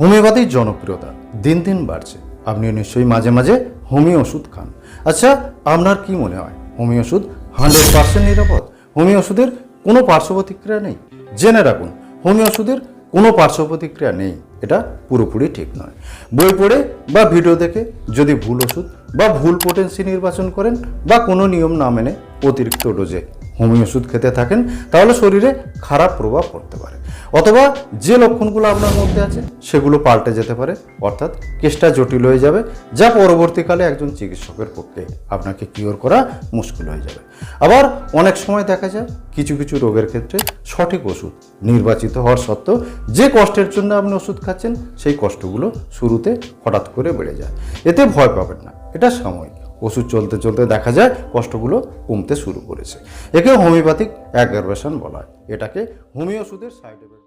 হোমিওপ্যাথির জনপ্রিয়তা। দিন দিন বাড়ছে। আপনি নিশ্চয়ই মাঝে মাঝে হোমিও ওষুধ খান। আচ্ছা আপনার কি মনে হয়? হোমিও ওষুধ হান্ড্রেড পার্সেন্ট নিরাপদ? হোমিও ওষুধের কোনো পার্শ্ব প্রতিক্রিয়া নেই? জেনে রাখুন, হোমিও ওষুধের কোনো পার্শ্ব প্রতিক্রিয়া নেই। এটা পুরোপুরি ঠিক নয়। বই পড়ে বা ভিডিও দেখে যদি ভুল ওষুধ বা ভুল পোটেন্সি নির্বাচন করেন বা কোনো নিয়ম না মেনে অতিরিক্ত ডোজে হোমিও ওষুধ খেতে থাকেন, তাহলে শরীরে খারাপ প্রভাব পড়তে পারে। অথবা যে লক্ষণগুলো আপনার মধ্যে আছে, সেগুলো পাল্টে যেতে পারে, অর্থাৎ কেসটা জটিল হয়ে যাবে, যা পরবর্তীকালে একজন চিকিৎসকের পক্ষে আপনাকে কিওর করা মুশকিল হয়ে যাবে। আবার অনেক সময় দেখা যায়, কিছু কিছু রোগের ক্ষেত্রে সঠিক ওষুধ নির্বাচিত হওয়ার সত্ত্বেও যে কষ্টের জন্য আপনি ওষুধ খাচ্ছেন, সেই কষ্টগুলো শুরুতে হঠাৎ করে বেড়ে যায়। এতে ভয় পাবেন না, এটা সাময়িক। ওষুধ চলতে চলতে দেখা যায় কষ্টগুলো কমতে শুরু করেছে। একে হোমিওপ্যাথিক অ্যাগ্রাভেশন বলা হয়। এটাকে হোমিও ওষুধের সাইড এফেক্ট